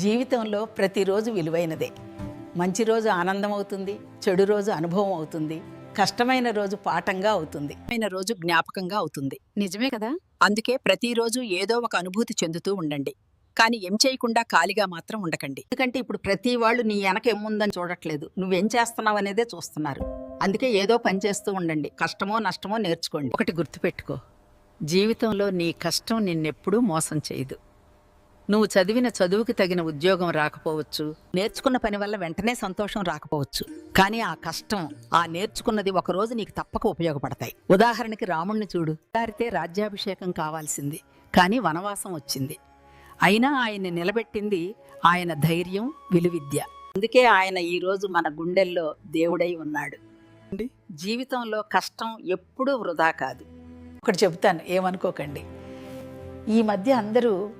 జీవితంలో ప్రతిరోజు విలువైనదే. మంచి రోజు ఆనందం అవుతుంది చెడు రోజు అనుభవం అవుతుంది కష్టమైన రోజు పాఠంగా అవుతుంది. అయిన రోజు జ్ఞాపకంగా అవుతుంది. నిజమే కదా? అందుకే ప్రతిరోజు ఏదో ఒక అనుభూతి చెందుతూ ఉండండి. కానీ ఏం చేయకుండా ఖాళీగా మాత్రం ఉండకండి. ఎందుకంటే ఇప్పుడు ప్రతి వాళ్ళు నీ వెనక ఏముందని చూడట్లేదు. నువ్వేం చేస్తున్నావు అనేదే చూస్తున్నారు. అందుకే ఏదో పని చేస్తూ ఉండండి. కష్టమో నష్టమో నేర్చుకోండి. ఒకటి గుర్తుపెట్టుకో. జీవితంలో నీ కష్టం నిన్నెప్పుడూ మోసం చేయదు. నువ్వు చదివిన చదువుకి తగిన ఉద్యోగం రాకపోవచ్చు. నేర్చుకున్న పని వల్ల వెంటనే సంతోషం రాకపోవచ్చు. కానీ ఆ కష్టం ఆ నేర్చుకున్నది ఒక రోజు నీకు తప్పక ఉపయోగపడతాయి. ఉదాహరణకి రాముణ్ణి చూడు. దారితే రాజ్యాభిషేకం కావాల్సింది. కానీ వనవాసం వచ్చింది. అయినా ఆయన్ని నిలబెట్టింది ఆయన ధైర్యం విలువిద్య. అందుకే ఆయన ఈరోజు మన గుండెల్లో దేవుడై ఉన్నాడు. జీవితంలో కష్టం ఎప్పుడూ వృధా కాదు. ఒకటి చెబుతాను ఏమనుకోకండి. ఈ మధ్య అందరూ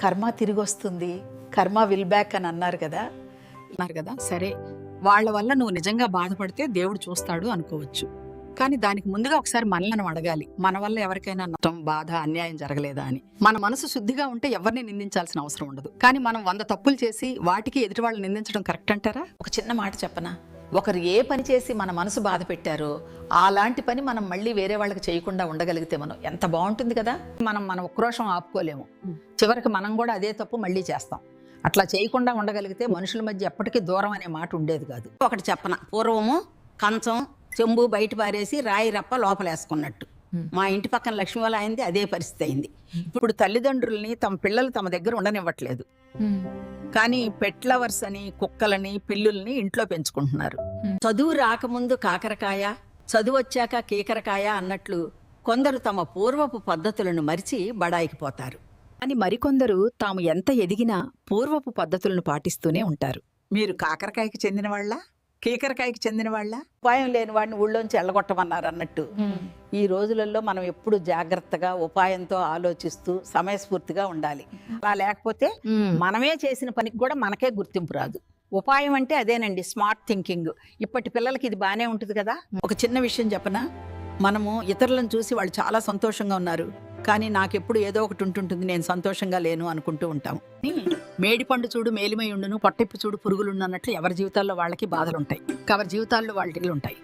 కర్మ తిరిగి వస్తుంది కర్మ విల్ బ్యాక్ అని అన్నారు కదా? అన్నారు కదా? సరే. వాళ్ళ వల్ల నువ్వు నిజంగా బాధపడితే దేవుడు చూస్తాడు అనుకోవచ్చు. కానీ దానికి ముందుగా ఒకసారి మనలను అడగాలి. మన వల్ల ఎవరికైనా నష్టం బాధ అన్యాయం జరగలేదా అని. మన మనసు శుద్ధిగా ఉంటే ఎవరిని నిందించాల్సిన అవసరం ఉండదు. కానీ మనం వంద తప్పులు చేసి వాటికి ఎదుటి వాళ్ళని నిందించడం కరెక్ట్ అంటారా? ఒక చిన్న మాట చెప్పనా? ఒకరు ఏ పని చేసి మన మనసు బాధ పెట్టారో అలాంటి పని మనం మళ్ళీ వేరే వాళ్ళకి చేయకుండా ఉండగలిగితే మనం ఎంత బాగుంటుంది కదా? మనం మన ఉక్రోషం ఆపుకోలేము. చివరికి మనం కూడా అదే తప్పు మళ్ళీ చేస్తాం. అట్లా చేయకుండా ఉండగలిగితే మనుషుల మధ్య ఎప్పటికీ దూరం అనే మాట ఉండేది కాదు. ఒకటి చెప్పన పూర్వము కంచం చెంబు బయట పారేసి రాయి రప్ప లోపలేసుకున్నట్టు. మా ఇంటి పక్కన లక్ష్మి వాళ్ళ అయింది అదే పరిస్థితి అయింది. ఇప్పుడు తల్లిదండ్రుల్ని తమ పిల్లలు తమ దగ్గర ఉండనివ్వట్లేదు. కానీ పెట్ లవర్స్ అని కుక్కలని పిల్లుల్ని ఇంట్లో పెంచుకుంటున్నారు. చదువు రాకముందు కాకరకాయ చదువు వచ్చాక కీకరకాయ అన్నట్లు కొందరు తమ పూర్వపు పద్ధతులను మరిచి బడాయికి పోతారు. అని మరికొందరు తాము ఎంత ఎదిగినా పూర్వపు పద్ధతులను పాటిస్తూనే ఉంటారు. మీరు కాకరకాయకి చెందిన వాళ్ళ కీకరకాయకి చెందిన వాళ్ళ? ఉపాయం లేని వాడిని ఊళ్ళోంచి ఎల్లగొట్టమన్నారు అన్నట్టు. ఈ రోజులలో మనం ఎప్పుడు జాగ్రత్తగా ఉపాయంతో ఆలోచిస్తూ సమయస్ఫూర్తిగా ఉండాలి. అలా లేకపోతే మనమే చేసిన పనికి కూడా మనకే గుర్తింపు రాదు. ఉపాయం అంటే అదేనండి స్మార్ట్ థింకింగ్. ఇప్పటి పిల్లలకి ఇది బాగానే ఉంటుంది కదా. ఒక చిన్న విషయం చెప్పనా? మనము ఇతరులను చూసి వాళ్ళు చాలా సంతోషంగా ఉన్నారు. కానీ నాకెప్పుడు ఏదో ఒకటి ఉంటుంటుంది నేను సంతోషంగా లేను అనుకుంటూ ఉంటాం మేడిపండు చూడు మేలిమై ఉండును పొట్టిప్పు చూడు పురుగులుండు అన్నట్లు ఎవరి జీవితాల్లో వాళ్ళకి బాధలు ఉంటాయి ఎవరి జీవితాల్లో వాళ్ళకి ఉంటాయి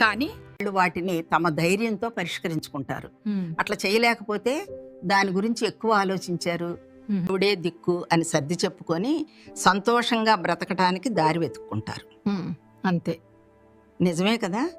కానీ వాళ్ళు వాటిని తమ ధైర్యంతో పరిష్కరించుకుంటారు. అట్లా చేయలేకపోతే దాని గురించి ఎక్కువ ఆలోచించారు. దేవుడే దిక్కు అని సర్ది చెప్పుకొని సంతోషంగా బ్రతకడానికి దారి వెతుక్కుంటారు. అంతే. నిజమే కదా?